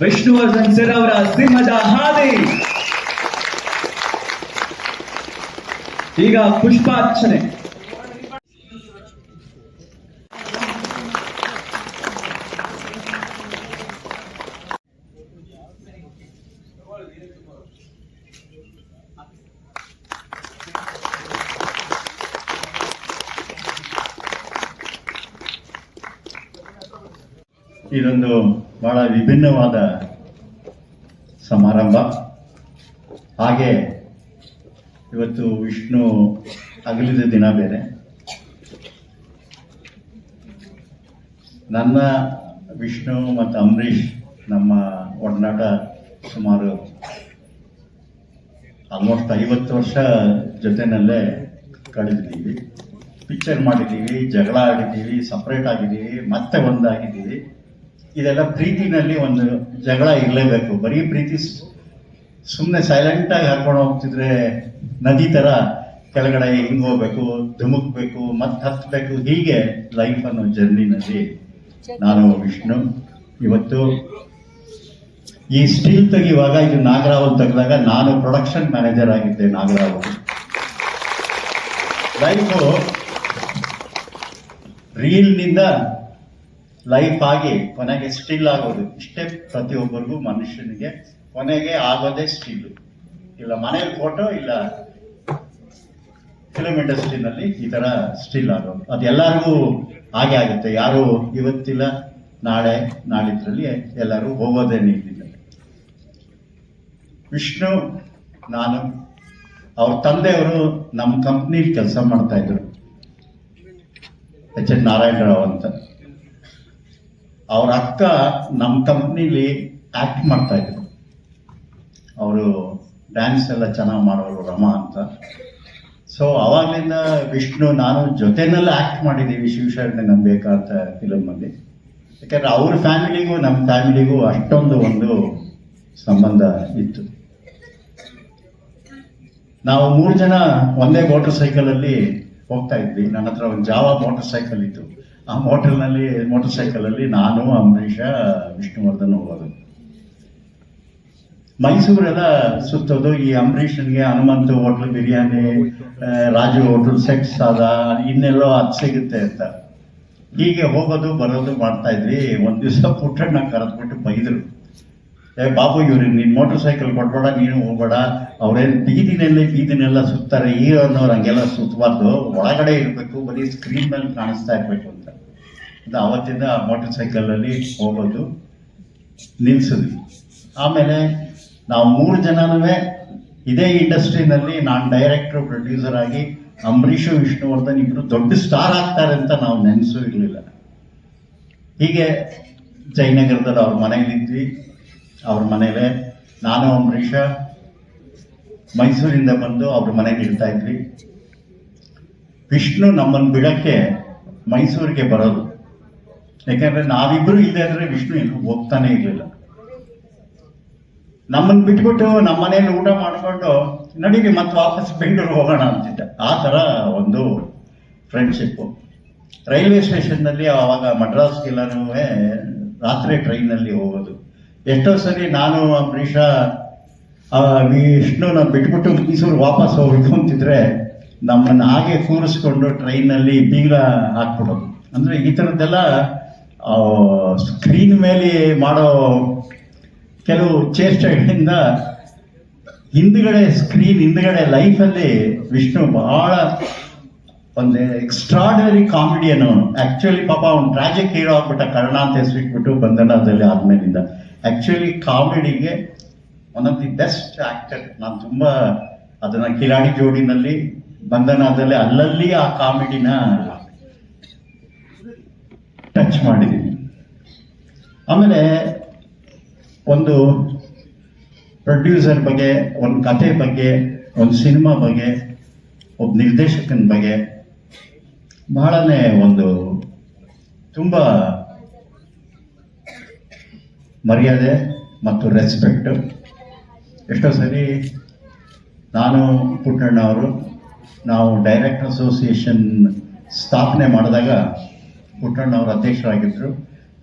Vishnuvardhan sir ಅವರ ಸಿಂಹದ ಹಾದಿ. ಈಗ ಪುಷ್ಪಾರ್ಚನೆ. ಇದೊಂದು ಬಹಳ ವಿಭಿನ್ನವಾದ ಸಮಾರಂಭ. ಹಾಗೆ ಇವತ್ತು ವಿಷ್ಣು ಅಗಲಿದ ದಿನ ಬೇರೆ. ನನ್ನ ವಿಷ್ಣು ಮತ್ತು ಅಂಬರೀಷ್ ನಮ್ಮ ಒಡನಾಟ ಸುಮಾರು ಆಲ್ಮೋಸ್ಟ್ ಐವತ್ತು ವರ್ಷ ಜೊತೆನಲ್ಲೇ ಕಳೆದಿದ್ದೀವಿ. ಪಿಕ್ಚರ್ ಮಾಡಿದ್ದೀವಿ, ಜಗಳ ಆಡಿದ್ದೀವಿ ಸಪ್ರೇಟ್ ಆಗಿದ್ದೀವಿ, ಮತ್ತೆ ಒಂದಾಗಿದ್ದೀವಿ. ಇದೆಲ್ಲ ಪ್ರೀತಿನಲ್ಲಿ ಒಂದು ಜಗಳ ಇರಲೇಬೇಕು. ಬರೀ ಪ್ರೀತಿ ಸುಮ್ಮನೆ ಸೈಲೆಂಟಾಗಿ ಹಾಕೊಂಡು ಹೋಗ್ತಿದ್ರೆ ನದಿ ಥರ ಕೆಳಗಡೆ ಹಿಂಗ್ ಹೋಗ್ಬೇಕು, ಧುಮುಕ್ಬೇಕು, ಮತ್ತೆ ಹತ್ಬೇಕು. ಹೀಗೆ ಲೈಫ್ ಅನ್ನೋ ಜರ್ನಿನಲ್ಲಿ ನಾನು ವಿಷ್ಣು. ಇವತ್ತು ಈ ಸ್ಟೀಲ್ ತೆಗೆಯುವಾಗ ಇದು ನಾಗರಾವ್ ತೆಗೆದಾಗ ನಾನು ಪ್ರೊಡಕ್ಷನ್ ಮ್ಯಾನೇಜರ್ ಆಗಿದ್ದೆ ನಾಗರಾವ್. ಲೈಫು ರೀಲ್ನಿಂದ ಲೈಫ್ ಆಗಿ ಕೊನೆಗೆ ಸ್ಟಿಲ್ ಆಗೋದು. ಇಷ್ಟೇ ಪ್ರತಿಯೊಬ್ಬರಿಗೂ ಮನುಷ್ಯನಿಗೆ ಕೊನೆಗೆ ಆಗೋದೇ ಸ್ಟಿಲ್ ಇಲ್ಲ ಮನೆಯಲ್ಲಿ ಫೋಟೋ ಇಲ್ಲ ಫಿಲಮ್ ಇಂಡಸ್ಟ್ರಿನಲ್ಲಿ ಈ ತರ ಸ್ಟಿಲ್ ಆಗೋದು. ಅದೆಲ್ಲರಿಗೂ ಹಾಗೆ ಆಗುತ್ತೆ. ಯಾರು ಇವತ್ತಿಲ್ಲ, ನಾಳೆ, ನಾಳಿದ್ರಲ್ಲಿ ಎಲ್ಲರೂ ಹೋಗೋದೇ ನಿಲ್ಲ ವಿಷ್ಣು, ನಾನು, ಅವ್ರ ತಂದೆಯವರು ನಮ್ಮ ಕಂಪ್ನಿಲಿ ಕೆಲಸ ಮಾಡ್ತಾ ಇದ್ರು. ಎಚ್ ಎನ್ ನಾರಾಯಣರಾವ್ ಅಂತ. ಅವ್ರ ಅಕ್ಕ ನಮ್ಮ ಕಂಪ್ನಿಲಿ ಆಕ್ಟ್ ಮಾಡ್ತಾ ಇದ್ರು. ಅವರು ಡ್ಯಾನ್ಸ್ ಎಲ್ಲ ಚೆನ್ನಾಗಿ ಮಾಡೋರು ರಮಾ ಅಂತ. ಸೊ ಅವಾಗಲಿಂದ ವಿಷ್ಣು, ನಾನು ಜೊತೆನಲ್ಲಿ ಆಕ್ಟ್ ಮಾಡಿದ್ದೀವಿ ಶಿವಶರಣೆ ನಂಬೇಕಾ ಅಂತ ಫಿಲಮಲ್ಲಿ ಯಾಕಂದ್ರೆ ಅವ್ರ ಫ್ಯಾಮಿಲಿಗೂ ನಮ್ಮ ಫ್ಯಾಮಿಲಿಗೂ ಅಷ್ಟೊಂದು ಒಂದು ಸಂಬಂಧ ಇತ್ತು. ನಾವು ಮೂರು ಜನ ಒಂದೇ ಮೋಟರ್ ಸೈಕಲಲ್ಲಿ ಹೋಗ್ತಾ ಇದ್ವಿ. ನನ್ನ ಹತ್ರ ಒಂದು ಜಾವ ಮೋಟರ್ ಸೈಕಲ್ ಇತ್ತು. ಆ ಮೋಟರ್ನಲ್ಲಿ ಮೋಟರ್ ಸೈಕಲಲ್ಲಿ ನಾನು, ಅಂಬರೀಷ, ವಿಷ್ಣುವರ್ಧನ್ ಹೋಗೋದು. ಮೈಸೂರೆಲ್ಲ ಸುತ್ತೋದು, ಈ ಅಂಬರೀಷನ್ಗೆ ಹನುಮಂತ ಹೋಟ್ಲ್, ಬಿರಿಯಾನಿ ರಾಜು ಹೋಟ್ಲ್, ಸೆಕ್ಸ್ ಅದ, ಇನ್ನೆಲ್ಲೋ ಅದು ಸಿಗುತ್ತೆ ಅಂತ. ಹೀಗೆ ಹೋಗೋದು, ಬರೋದು ಮಾಡ್ತಾ ಇದ್ವಿ. ಒಂದ್ ದಿವಸ ಪುಟ್ಟಣ್ಣ ಕರೆದ್ಬಿಟ್ಟು ಬೈದ್ರು. ಏ, ಬಾಬು ಇವ್ರಿಗೆ ನೀನು ಮೋಟರ್ ಸೈಕಲ್ ಕೊಡ್ಬೇಡ ನೀನು ಹೋಗ್ಬೇಡ. ಅವ್ರೇನು ಬೀದಿನಲ್ಲಿ ಬೀದಿನೆಲ್ಲ ಸುತ್ತಾರೆ, ಈ ಅನ್ನೋರು ಹಂಗೆಲ್ಲ ಸುತ್ತಬಾರ್ದು ಒಳಗಡೆ ಇರಬೇಕು, ಬರೀ ಸ್ಕ್ರೀನ್ ಮೇಲೆ ಕಾಣಿಸ್ತಾ ಇರಬೇಕು ಅಂತ. ಅದು ಆ ಮೋಟರ್ ಸೈಕಲಲ್ಲಿ ಹೋಗೋದು ನಿಲ್ಸಿದ್ವಿ. ಆಮೇಲೆ ನಾವು ಮೂರು ಜನನೂ ಇದೇ ಇಂಡಸ್ಟ್ರಿನಲ್ಲಿ ನಾನು ಡೈರೆಕ್ಟ್ರು ಪ್ರೊಡ್ಯೂಸರ್ ಆಗಿ ಅಂಬರೀಷು, ವಿಷ್ಣುವರ್ಧನ್ ಇಬ್ಬರು ದೊಡ್ಡ ಸ್ಟಾರ್ ಆಗ್ತಾರೆ ಅಂತ ನಾವು ನೆನೆಸೂ ಇರಲಿಲ್ಲ. ಹೀಗೆ ಜಯನಗರದಲ್ಲಿ ಅವ್ರ ಮನೇಲಿದ್ವಿ ಅವ್ರ ಮನೇಲೆ. ನಾನು ಅಂಬರೀಷ ಮೈಸೂರಿಂದ ಬಂದು ಅವ್ರ ಮನೆಗೆ ಇರ್ತಾ ಇದ್ವಿ. ವಿಷ್ಣು ನಮ್ಮನ್ನು ಬಿಡಕ್ಕೆ ಮೈಸೂರಿಗೆ ಬರೋದು. ಯಾಕಂದ್ರೆ ನಾವಿಬ್ರು ಇಲ್ಲದೆ ಅಂದ್ರೆ ವಿಷ್ಣು ಎಲ್ಲೂ ಹೋಗ್ತಾನೆ ಇರಲಿಲ್ಲ. ನಮ್ಮನ್ನು ಬಿಟ್ಬಿಟ್ಟು ನಮ್ಮ ಮನೇಲಿ ಊಟ ಮಾಡಿಕೊಂಡು ನಡೀರಿ ಮತ್ತೆ ವಾಪಸ್ ಬೆಂಗಳೂರು ಹೋಗೋಣ ಅಂತಿದ್ದ. ಆ ಥರ ಒಂದು ಫ್ರೆಂಡ್ಶಿಪ್ಪು ರೈಲ್ವೆ ಸ್ಟೇಷನ್ನಲ್ಲಿ ಆವಾಗ ಮಡ್ರಾಸ್ಗೆಲ್ಲನೂ ರಾತ್ರಿ ಟ್ರೈನಲ್ಲಿ ಹೋಗೋದು. ಎಷ್ಟೋ ಸರಿ ನಾನು ಅಂಬರೀಷ ವಿಷ್ಣುನ ಬಿಟ್ಬಿಟ್ಟು ಮೈಸೂರು ವಾಪಸ್ ಹೋಗ್ಬೇಕು ಅಂತಿದ್ರೆ ನಮ್ಮನ್ನು ಹಾಗೆ ಕೂರಿಸ್ಕೊಂಡು ಟ್ರೈನಲ್ಲಿ ಬೀಗ ಹಾಕ್ಬಿಡೋದು. ಅಂದ್ರೆ ಈ ಥರದ್ದೆಲ್ಲ ಸ್ಕ್ರೀನ್ ಮೇಲೆ ಮಾಡೋ ಕೆಲವು ಚೇಷ್ಟೆಗಳಿಂದ ಹಿಂದ್ಗಡೆ ಸ್ಕ್ರೀನ್, ಹಿಂದ್ಗಡೆ ಲೈಫಲ್ಲಿ ವಿಷ್ಣು ಬಹಳ ಒಂದು ಎಕ್ಸ್ಟ್ರಾಡನರಿ ಕಾಮಿಡಿಯನ್ ಅವನು ಆಕ್ಚುಲಿ ಪಾಪ ಅವ್ನು ಟ್ರಾಜಿಕ್ ಹೀರೋ ಆಗ್ಬಿಟ್ಟ ಕರ್ಣ ಅಂತ ಹೆಸರಿಟ್ಬಿಟ್ಟು ಬಂಧನದಲ್ಲಿ ಆದ್ಮೇಲಿಂದ. Actually ಕಾಮಿಡಿಗೆ one of the best actor ನಾನು ತುಂಬ ಅದನ್ನ ಕಿರಾಣಿ ಜೋಡಿನಲ್ಲಿ, ಬಂಧನದಲ್ಲಿ ಅಲ್ಲಲ್ಲಿ ಆ ಕಾಮಿಡಿನ ಟಚ್ ಮಾಡಿದ್ದೀನಿ. ಆಮೇಲೆ ಒಂದು ಪ್ರೊಡ್ಯೂಸರ್ ಬಗ್ಗೆ, ಒಂದು ಕತೆ ಬಗ್ಗೆ, ಒಂದು ಸಿನಿಮಾ ಬಗ್ಗೆ, ಒಬ್ಬ ನಿರ್ದೇಶಕನ ಬಗ್ಗೆ ಬಹಳನೇ ಒಂದು ತುಂಬ ಮರ್ಯಾದೆ ಮತ್ತು ರೆಸ್ಪೆಕ್ಟ್ ಎಷ್ಟೋ ಸರಿ ನಾನು ಪುಟ್ಟಣ್ಣ ಅವರು, ನಾವು ಡೈರೆಕ್ಟ್ ಅಸೋಸಿಯೇಷನ್ ಸ್ಥಾಪನೆ ಮಾಡಿದಾಗ ಪುಟ್ಟಣ್ಣ ಅವರು ಅಧ್ಯಕ್ಷರಾಗಿದ್ದರು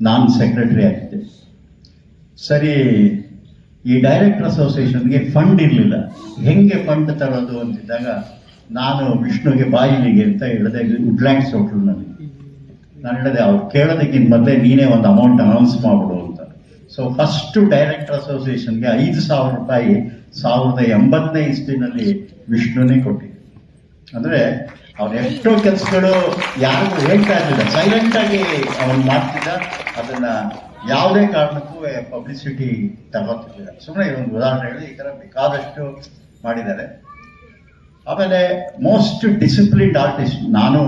ನಾನು ಸೆಕ್ರೆಟರಿ ಆಗಿದ್ದೆ. ಸರಿ, ಈ ಡೈರೆಕ್ಟರ್ ಅಸೋಸಿಯೇಷನ್ಗೆ ಫಂಡ್ ಇರಲಿಲ್ಲ. ಹೆಂಗೆ ಫಂಡ್ ತರೋದು ಅಂತಿದ್ದಾಗ ನಾನು ವಿಷ್ಣುಗೆ ಬಾಯಿಲಿಗೆ ಅಂತ ಹೇಳಿದೆ ವುಡ್ಲ್ಯಾಂಡ್ಸ್ ನನಗೆ. ನಾನು ಹೇಳಿದೆ, ಅವ್ರು ಕೇಳೋದಕ್ಕಿಂತ ಮೊದಲೇ ನೀನೇ ಒಂದು ಅಮೌಂಟ್ ಅನೌನ್ಸ್ ಮಾಡ್ಬಿಡು. ಸೊ ಫಸ್ಟ್ ಡೈರೆಕ್ಟರ್ ಅಸೋಸಿಯೇಷನ್ಗೆ ಐದು ಸಾವಿರ ರೂಪಾಯಿ ಸಾವಿರದ ಎಂಬತ್ತನೇ ಇಸ್ವಿನಲ್ಲಿ ವಿಷ್ಣುನೇ ಕೊಟ್ಟಿದ್ದೆ ಅಂದ್ರೆ ಅವ್ರ ಎಷ್ಟೋ ಕೆಲಸಗಳು ಯಾರಿಗೂ ಹೇಳ್ತಾ ಇರಲಿಲ್ಲ. ಸೈಲೆಂಟ್ ಆಗಿ ಅವನು ಮಾಡ್ತಿದ್ದ, ಅದನ್ನ ಯಾವುದೇ ಕಾರಣಕ್ಕೂ ಪಬ್ಲಿಸಿಟಿ ತಗೋತಿರ್ಲಿಲ್ಲ. ಸುಮ್ಮನೆ ಒಂದು ಉದಾಹರಣೆ ಹೇಳಿ, ಈ ತರ ಬೇಕಾದಷ್ಟು ಮಾಡಿದ್ದಾರೆ. ಆಮೇಲೆ ಮೋಸ್ಟ್ ಡಿಸಿಪ್ಲಿನ್ಡ್ ಆರ್ಟಿಸ್ಟ್ ನಾನು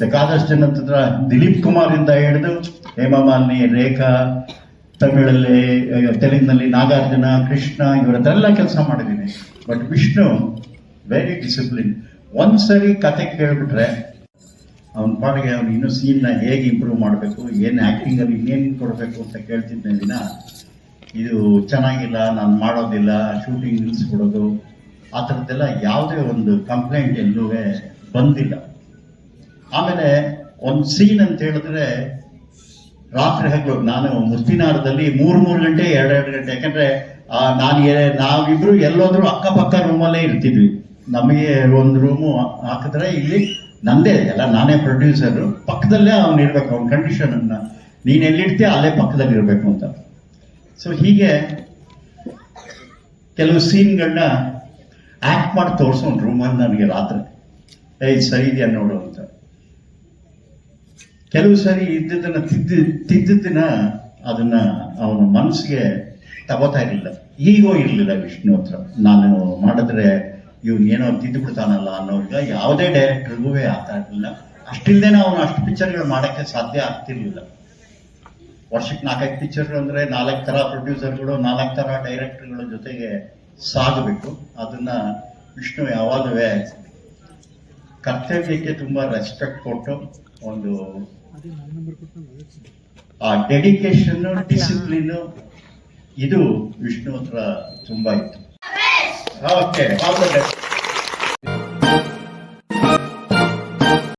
ಬೇಕಾದಷ್ಟು ಜನ ದಿಲೀಪ್ ಕುಮಾರ್ ಇಂದ ಹಿಡಿದು ಹೇಮಮಾಲಿನಿ, ರೇಖಾ ತಮಿಳಲ್ಲಿ ತೆಲುಗಿನಲ್ಲಿ ನಾಗಾರ್ಜುನ, ಕೃಷ್ಣ ಇವರ ಎಲ್ಲ ಕೆಲಸ ಮಾಡಿದ್ದೀನಿ. ಬಟ್ ವಿಷ್ಣು ವೆರಿ ಡಿಸಿಪ್ಲಿನ್ ಒಂದ್ಸರಿ ಕತೆ ಕೇಳಿಬಿಟ್ರೆ ಅವನ ಪಾಡಿಗೆ ಅವನು ಇನ್ನೂ ಸೀನ್ನ ಹೇಗೆ ಇಂಪ್ರೂವ್ ಮಾಡಬೇಕು, ಏನು ಆ್ಯಕ್ಟಿಂಗಲ್ಲಿ ಇನ್ನೇನು ಕೊಡಬೇಕು ಅಂತ ಕೇಳ್ತಿದ್ದೆ ದಿನ ಇದು ಚೆನ್ನಾಗಿಲ್ಲ, ನಾನು ಮಾಡೋದಿಲ್ಲ ಶೂಟಿಂಗ್ ನಿಲ್ಲಿಸ್ಬಿಡೋದು ಆ ಥರದ್ದೆಲ್ಲ ಯಾವುದೇ ಒಂದು ಕಂಪ್ಲೇಂಟ್ ಎಲ್ಲೂ ಬಂದಿಲ್ಲ. ಆಮೇಲೆ ಒಂದು ಸೀನ್ ಅಂತ ಹೇಳಿದ್ರೆ ರಾತ್ರಿ ಹಗಲು ನಾನು ಮುಸ್ತಿನಾರದಲ್ಲಿ ಮೂರು ಮೂರು ಗಂಟೆ ಎರಡೆರಡು ಗಂಟೆ, ಯಾಕಂದ್ರೆ ನಾನು ನಾವಿಬ್ರು ಎಲ್ಲೋದ್ರು ಅಕ್ಕಪಕ್ಕ ರೂಮಲ್ಲೇ ಇರ್ತಿದ್ವಿ. ನಮಗೆ ಒಂದು ರೂಮು ಹಾಕಿದ್ರೆ ಇಲ್ಲಿ ನಂದೇ, ಎಲ್ಲ ನಾನೇ ಪ್ರೊಡ್ಯೂಸರು ಪಕ್ಕದಲ್ಲೇ ಅವ್ನು ಇರ್ಬೇಕು, ಅವ್ನ ಕಂಡೀಷನ್ ನೀನ್ ಎಲ್ಲಿರ್ತೀಯ, ಅಲ್ಲೇ ಪಕ್ಕದಲ್ಲಿ ಇರಬೇಕು ಅಂತ. ಸೊ ಹೀಗೆ ಕೆಲವು ಸೀನ್ಗಳನ್ನ ಆಕ್ಟ್ ಮಾಡಿ ತೋರಿಸೋಣ ರೂಮಲ್ಲಿ ನನಗೆ ರಾತ್ರಿ. ಏಯ್, ಸರಿ ಇದೆಯಾ ನೋಡು ಅಂತ. ಕೆಲವು ಸರಿ ಇದ್ದದನ್ನ ತಿದ್ದು ತಿದ್ದದನ್ನ ಅದನ್ನ ಅವನ ಮನಸ್ಸಿಗೆ ತಗೋತಾ ಇರಲಿಲ್ಲ. ಈಗೋ ಇರಲಿಲ್ಲ ವಿಷ್ಣು ಹತ್ರ. ನಾನು ಮಾಡಿದ್ರೆ ಇವ್ನು ಏನೋ ತಿದ್ದು ಬಿಡ್ತಾನಲ್ಲ ಅನ್ನೋರ್ಗ ಯಾವುದೇ ಡೈರೆಕ್ಟರ್ಗೂ ಆಗ್ತಾ ಇರಲಿಲ್ಲ ಅಷ್ಟಿಲ್ದೇನೆ ಅವನು ಅಷ್ಟು ಪಿಕ್ಚರ್ಗಳು ಮಾಡೋಕ್ಕೆ ಸಾಧ್ಯ ಆಗ್ತಿರ್ಲಿಲ್ಲ. ವರ್ಷಕ್ಕೆ ನಾಲ್ಕೈದು ಪಿಕ್ಚರ್ ಅಂದ್ರೆ ನಾಲ್ಕು ತರ ಪ್ರೊಡ್ಯೂಸರ್ಗಳು ನಾಲ್ಕು ತರ ಡೈರೆಕ್ಟರ್ಗಳ ಜೊತೆಗೆ ಸಾಗಬೇಕು ಅದನ್ನ ವಿಷ್ಣು ಯಾವಾಗಲೂ ಕರ್ತವ್ಯಕ್ಕೆ ತುಂಬಾ ರೆಸ್ಪೆಕ್ಟ್ ಕೊಟ್ಟು ಒಂದು ಆ ಡೆಡಿಕೇಶನ್ ಡಿಸಿಪ್ಲಿನ್ ಇದು ವಿಷ್ಣು ಹತ್ರ ತುಂಬಾ ಇತ್ತು. Okay all the best